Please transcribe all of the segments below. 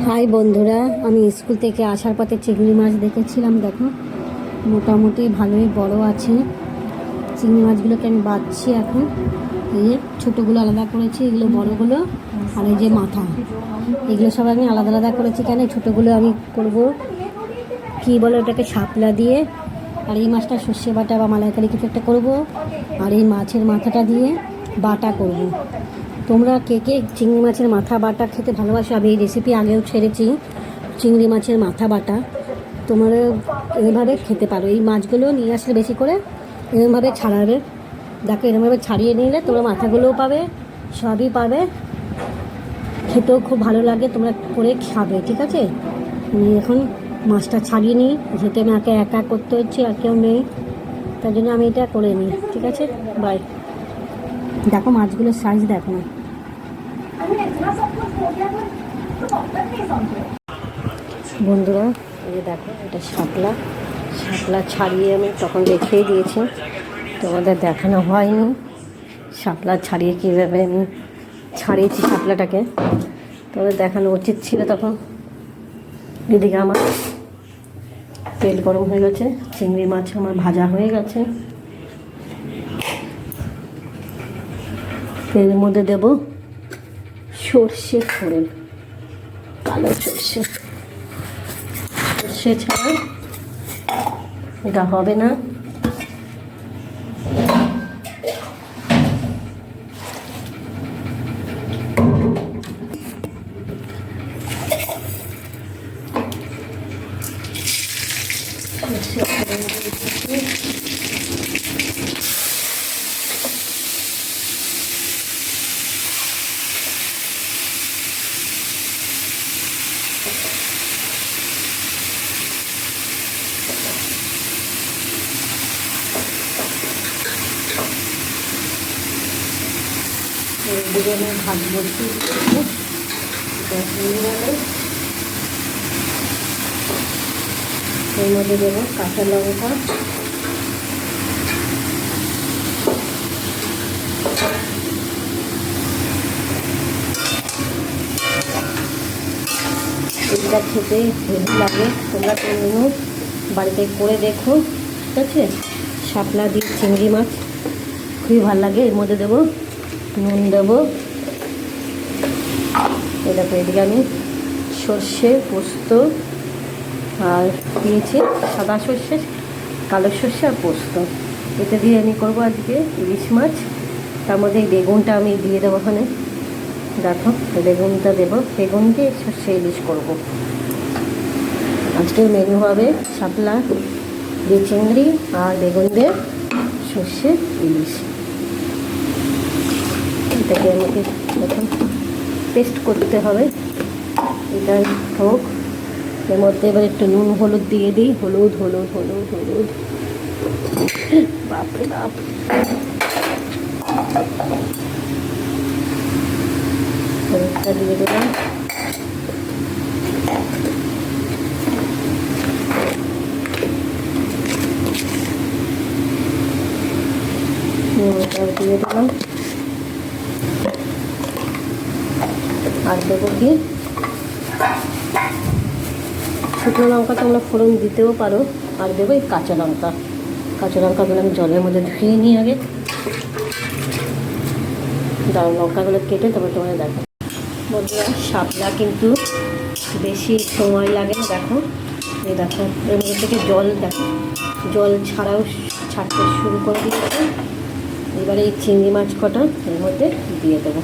High বন্ধুরা, আমি school থেকে আসার পথে চিংড়ি মাছ দেখেছিলাম, দেখো। মোটামুটি ভালোই বড় আছে। চিংড়ি মাছগুলোকে আমি বাঁচছি এখন। এই যে ছোটোগুলো আলাদা করেছি, এগুলো বড়গুলো, আর এই যে মাথা। এগুলো সব আমি আলাদা আলাদা করেছি কেন? ছোটোগুলো আমি করব, কী বলে ওটাকে, শাপলা দিয়ে। আর এই মাছটা সর্ষে বাটা বা মালাইকারি কিছু একটা করব। আর এই মাছের মাথাটা দিয়ে বাটা করব। তোমরা কে কে চিংড়ি মাছের মাথা বাটা খেতে ভালোবাসো? আমি এই রেসিপি আগেও ছেড়েছি, চিংড়ি মাছের মাথা বাটা। তোমরা এভাবে খেতে পারো। এই মাছগুলো নিয়ে আসলে বেশি করে এরমভাবে ছাড়াবে। দেখো, এরমভাবে ছাড়িয়ে নিলে তোমরা মাথাগুলোও পাবে, সবই পাবে। খেতেও খুব ভালো লাগে, তোমরা করে খাবে, ঠিক আছে? এখন মাছটা ছাড়িয়ে নিই, যেহেতু আমি একা একা করতে হচ্ছে আর কেউ নেই, তার জন্য আমি এটা করে নিই, ঠিক আছে? বাই দেখো মাছগুলোর সাইজ দেখো না। বন্ধুরা, এই দেখো, এটা শাপলা। শাপলা ছাড়িয়ে আমি তখন রেখেই দিয়েছি। তোমাদের দেখানো হয়নি। শাপলা ছাড়িয়ে কীভাবে আমি ছাড়িয়েছি শাপলাটাকে। তোমাদের দেখানো উচিত ছিল তখন। এদিকে আমার তেল গরম হয়ে গেছে, চিংড়ি মাছ আমার ভাজা হয়ে গেছে। তেলের মধ্যে দেব সর্ষে ফোড়ন কালো সর্ষে। সর্ষে ছাড়া এটা হবে না সর্ষে ফোড়ন দিয়ে দিচ্ছি। আমি ভাত বলছি এর মধ্যে দেবো কাঁচা লঙ্কা। এটা খেতে হেভি লাগে। তোমরা কোনো বাড়িতে করে দেখো। ঠিক আছে? শাপলা দিয়ে চিংড়ি মাছ। খুবই ভালো লাগে। এর মধ্যে দেবো নুন দেবো। দেখো এদিকে আমি সর্ষে, পোস্ত আর দিয়েছি সাদা সর্ষে, কালো সর্ষে আর পোস্ত। এটা দিয়ে আমি করব আজকে ইলিশ মাছ। তার মধ্যে বেগুনটা আমি দিয়ে দেবো ওখানে। দেখো বেগুনটা দেবো। বেগুন দিয়ে সর্ষে ইলিশ করব। আজকের মেনু হবে শাপলা, দিয়ে চিংড়ি আর বেগুন দিয়ে সর্ষে ইলিশ। এটাকে আমাকে এখন পেস্ট করতে হবে। এটা হোক। এর মধ্যে এবার একটু নুন, হলুদ দিয়ে দিই। হলুদ হলুদ হলুদ হলুদ। বাপরে বাপ। হলুদটা দিয়ে দিলাম। দিয়ে দিলাম। আর দেবো কি? শুকনো লঙ্কা তোমরা ফোড়ন দিতেও পারো। আর দেবো এই কাঁচা লঙ্কা। কাঁচা লঙ্কাগুলো আমি জলের মধ্যে ধুয়ে নিই আগে। দাও, লঙ্কাগুলো কেটে তবে তোমরা দেখো বন্ধুরা, শাপলা কিন্তু বেশি সময় লাগে না, দেখো। এই দেখো, এর মধ্যে থেকে জল দেখো। জল ছাড়াও ছাড়তে শুরু করে দিয়েছে। এবারে এই চিংড়ি মাছ কটা, এর মধ্যে দিয়ে দেবো।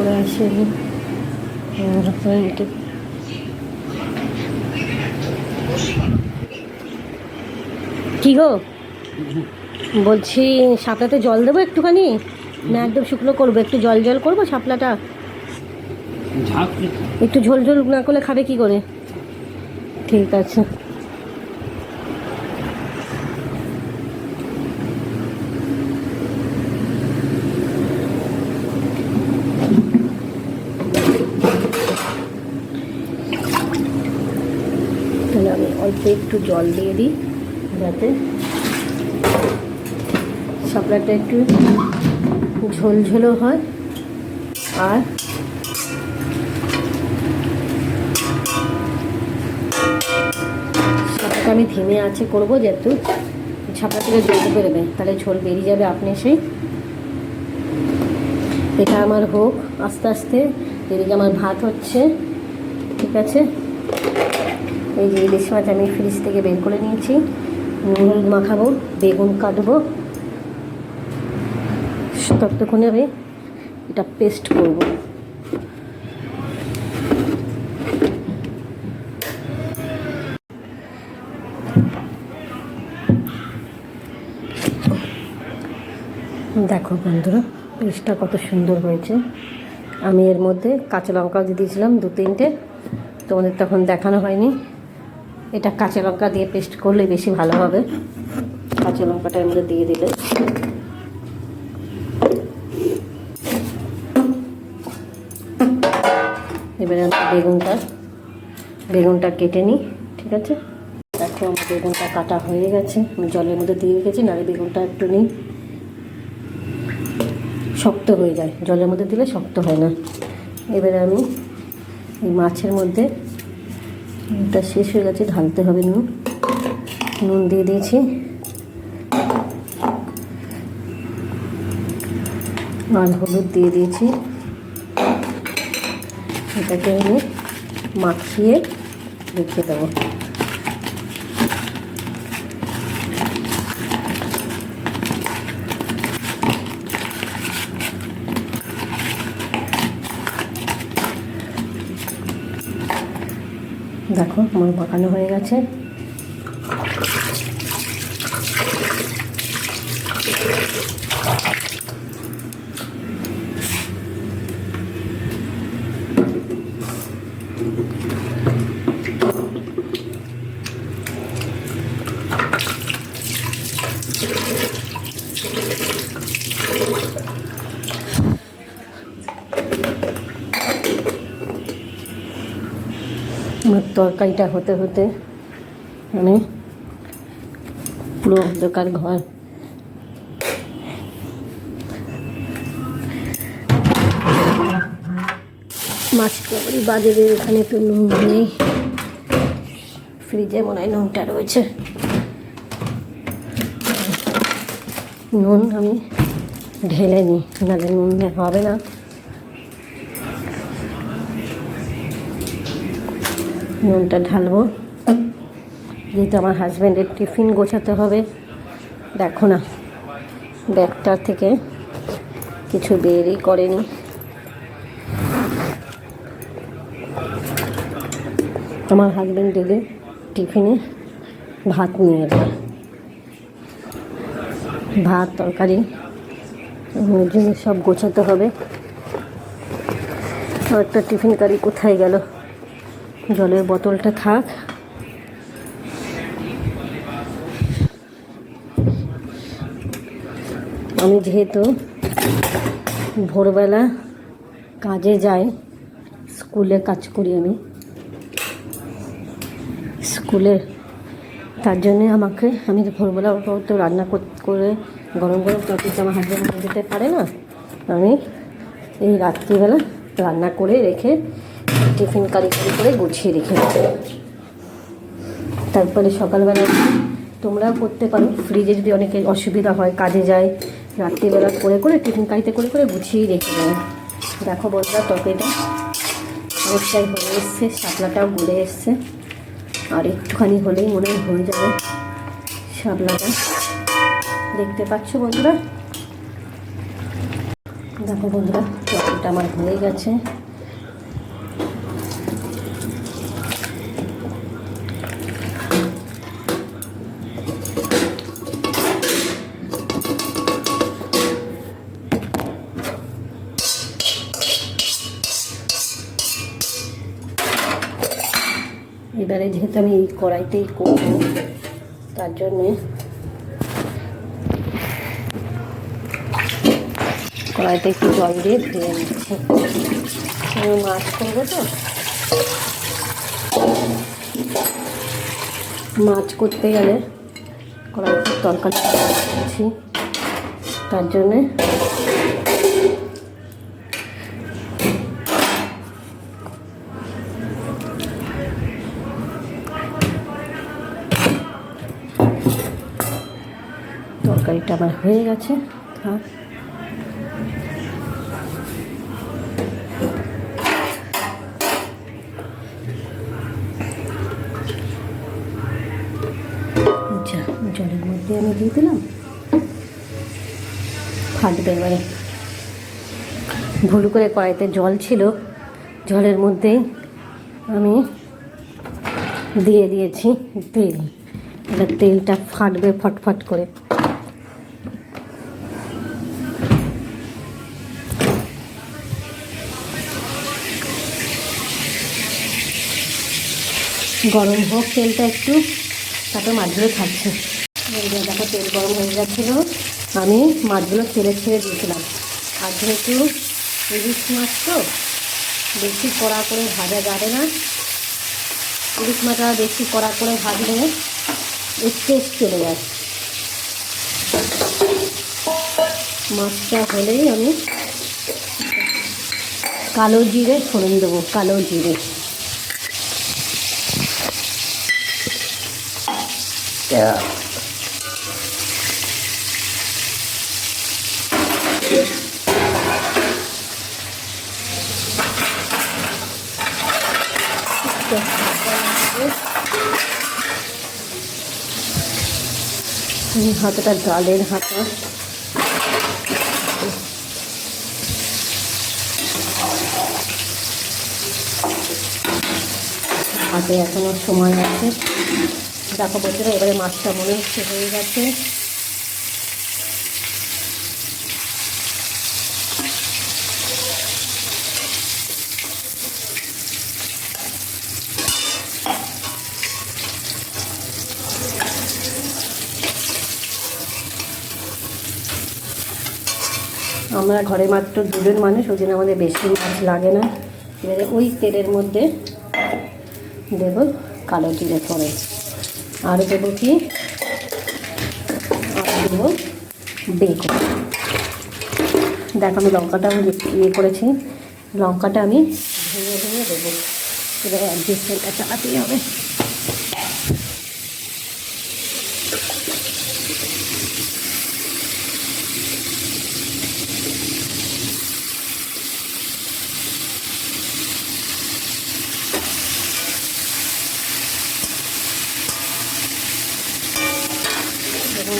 করে আসে কি গো? বলছি শাপলাতে জল দেবো একটুখানি? না একদম শুকনো করব একটু জল জল করব শাপলাটা একটু ঝোল ঝোল না করলে খাবে কি করে? ঠিক আছে তাহলে আমি অল্প একটু জল দিয়ে দিই, যাতে শাপলাটা একটু ঝোলঝোলও হয়। আর শাপলাটা আমি ধিমে আছে করব যেহেতু ছাপলা থেকে জল বেরোবে তাহলে ঝোল বেরিয়ে যাবে আপনি সেই এটা আমার হোক, আস্তে আস্তে, এদিকে আমার ভাত হচ্ছে, ঠিক আছে? এই যে ইলিশ মাছ আমি ফ্রিজ থেকে বের করে নিয়েছি। নুন মাখাবো, বেগুন কাটবো। ততক্ষণে আমি এটা পেস্ট করব। দেখো বন্ধুরা পেস্টটা কত সুন্দর হয়েছে। আমি এর মধ্যে কাঁচা লঙ্কাও দিয়ে দিয়েছিলাম দু তিনটে তোমাদের তখন দেখানো হয়নি। এটা কাঁচা লঙ্কা দিয়ে পেস্ট করলে বেশি ভালো হবে। কাঁচা লঙ্কাটা এর দিয়ে দিলে। এবারে আমি বেগুনটা বেগুনটা কেটে নিই, ঠিক আছে? দেখো আমার বেগুনটা কাটা হয়ে গেছে। আমি জলের মধ্যে দিয়ে রেখেছি, নাহলে বেগুনটা একটু নিই। শক্ত হয়ে যায়। জলের মধ্যে দিলে শক্ত হয় না। এবারে আমি এই মাছের মধ্যে এটা শেষ হয়ে গেছে, ঢালতে হবে নুন। নুন দিয়ে দিয়েছি। আর হলুদ দিয়ে দিয়েছি। এটাকে আমি মাখিয়ে রেখে দেবো। দেখো আমার মাখানো হয়ে গেছে। তরকারিটা হতে হতে মানে পুরো দোকান ঘর। ওই বাজারে এখানে একটু নুন নেই। ফ্রিজে মনে হয় নুনটা রয়েছে। নুন আমি ঢেলে নিই নাহলে নুন হবে না। নুনটা ঢালবো। যেহেতু আমার হাজব্যান্ডের টিফিন গোছাতে হবে, দেখো না, ব্যাগটার থেকে কিছু বেরই করেনি। আমার হাজব্যান্ড ডেলে টিফিনে ভাত নিয়ে যায় ভাত, তরকারি জন্য সব গোছাতে হবে। একটা টিফিন কারি কোথায় গেল? জলের বোতলটা থাক আমি যেহেতু ভোরবেলা কাজে যাই, স্কুলে কাজ করি আমি। স্কুলে, তার জন্যে আমাকে, আমি ভোরবেলা তো রান্না কর- গরম গরম তরকারি আমার হাজব্যান্ড যেতে পারে না, আমি এই রাত্রিবেলা রান্না করে রেখে টিফিন কারি কারি করে গুছিয়ে রেখে দেবো তারপরে সকালবেলা তোমরাও করতে পারো। ফ্রিজে যদি অনেকের অসুবিধা হয়, কাজে যায়, রাত্রিবেলা করে করে টিফিন কারিতে করে করে গুছিয়ে রেখে দেবো দেখো বন্ধুরা, তরকারিটা অবস্থায় হয়ে এসছে, শাপলাটাও গলে এসছে। আর একটুখানি হলেই মনে হয় হয়ে যাবে শাপলাটা। দেখতে পাচ্ছ বন্ধুরা? দেখো বন্ধুরা, তরকারিটা আমার হয়ে গেছে এবারে যেহেতু আমি এই কড়াইতেই করব, তার জন্যে কড়াইতে একটু জল দিয়ে ধুয়ে নিচ্ছি। আমি মাছ করব তো। মাছ করতে গেলে কড়াইতে তরকারি করছি তার জন্যে তরকারিটা আমার হয়ে গেছে। থাক যা, জলের মধ্যে আমি দিয়ে দিলাম। ফাটবে এবারে। ভুল করে কড়াইতে জল ছিল। জলের মধ্যেই আমি দিয়ে দিয়েছি তেল। এবার তেলটা ফাটবে ফটফট করে। গরম হোক, তেলটা একটু তারপর মাছগুলো থাকছে দেখো, তেল গরম হয়ে যাচ্ছিল আমি মাছগুলো ছেড়ে ছেড়ে দিয়েছিলাম। আর যেহেতু ইলিশ মাছ তো, বেশি কড়া করে ভাজা যাবে না। ইলিশ মাছটা বেশি কড়া করে ভাজলে টেস্ট চলে যায়। মাছটা হলেই আমি কালো জিরে ফোড়ন দেবো, কালো জিরে। এই হাতটা ডালের হাতা। হাতে এখনও সময় আছে। দেখো বন্ধুরা, এবারে মাছটা মনে হচ্ছে হয়ে গেছে। আমরা ঘরে মাত্র দুজন মানুষ, ওই জন্য আমাদের বেশি মাছ লাগে না। এবারে ওই তেলের মধ্যে দেব কালো জিরে পরে। আর দেবো কি? আর দেবো বেগুন। দেখ, আমি লঙ্কাটা আমি ইয়ে করেছি। লঙ্কাটা আমি ভেঙে ভেঙে দেবো। এবার অ্যাডজাস্টমেন্টটা চালাতেই হবে।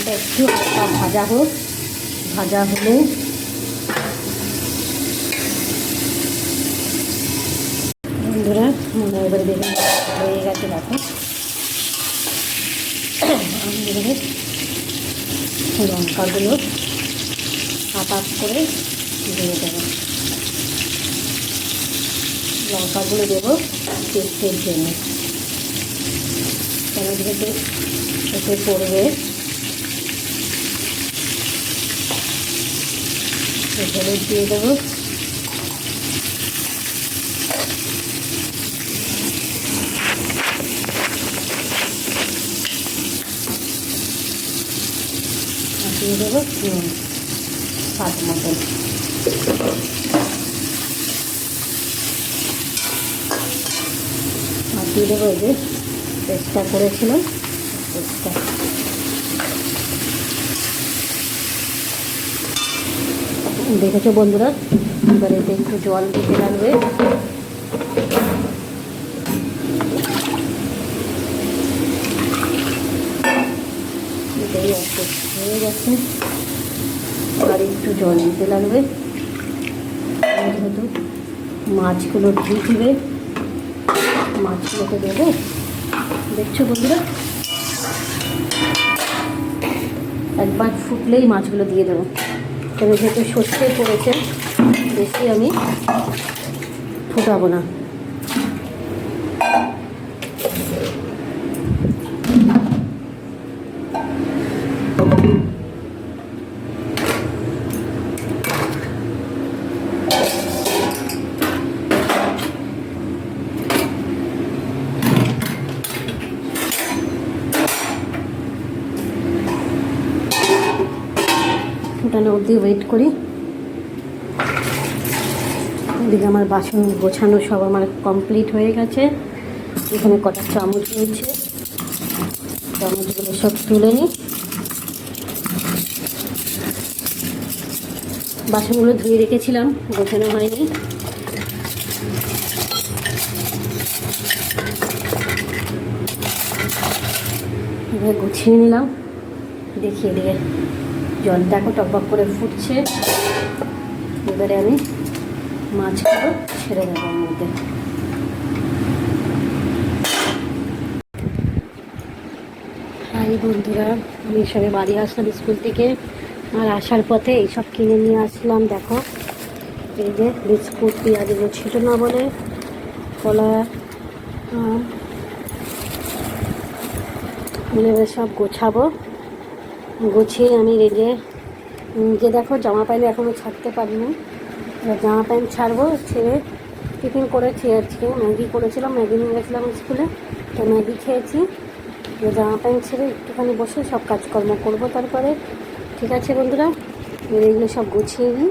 বেগুনটা একটু হালকা ভাজা হোক। ভাজা হলে বন্ধুরা এবারে বেগুন হয়ে গেছে, দেখো। লঙ্কাগুলো আপাত করে দিয়ে দেবো। লঙ্কাগুলো দেবো টেস্টের জন্য। কেন যেহেতু এতে পড়বে হলুদ দিয়ে দেবো। দিয়ে দেবো নুন, স্বাদ মতন। দিয়ে দেবো এই যে পেস্টটা করেছিলাম, পেস্টটা। দেখেছ বন্ধুরা? এবার একটু জল দিতে লাগবে। হয়ে গেছে। আর একটু জল দিতে লাগবে। মাছগুলো দিবে মাছগুলোকে দেবো। দেখছ বন্ধুরা? একবার ফুটলেই মাছগুলো দিয়ে দেবো। তবে যেহেতু সর্ষে পড়েছে বেশি আমি ফুটাবো না। ফুটানো অবধি ওয়েট করি। এদিকে আমার বাসন গোছানো সব আমার কমপ্লিট হয়ে গেছে। এখানে কটা চামচ রয়েছে চামচগুলো সব তুলে নিই। বাসনগুলো ধুয়ে রেখেছিলাম, গোছানো হয়নি। গুছিয়ে নিলাম। দেখিয়ে দিয়ে জল দেখো টকবক করে ফুটছে। এবারে আমি মাছগুলো ছেড়ে দেবো মধ্যে। হাই বন্ধুরা, আমি সবে বাড়ি আসলাম স্কুল থেকে। আর আসার পথে এইসব কিনে নিয়ে আসলাম, দেখো। এই যে বিস্কুট পেঁয়াজ এগুলো ছিল না বলে কলা, আম। সব গোছাবো। গুছিয়ে আমি রেগে যে দেখো জামা প্যান্ট এখনও ছাড়তে পারিনি। এবার জামা প্যান্ট ছাড়বো, ছেড়ে টিফিন করেছি আজকে। ম্যাগি করেছিলাম, ম্যাগি নিয়ে গেছিলাম স্কুলে, তো ম্যাগি খেয়েছি। জামা প্যান্ট ছেড়ে একটুখানি বসে সব কাজকর্ম করব তারপরে। ঠিক আছে বন্ধুরা এগুলো সব গুছিয়ে নিই।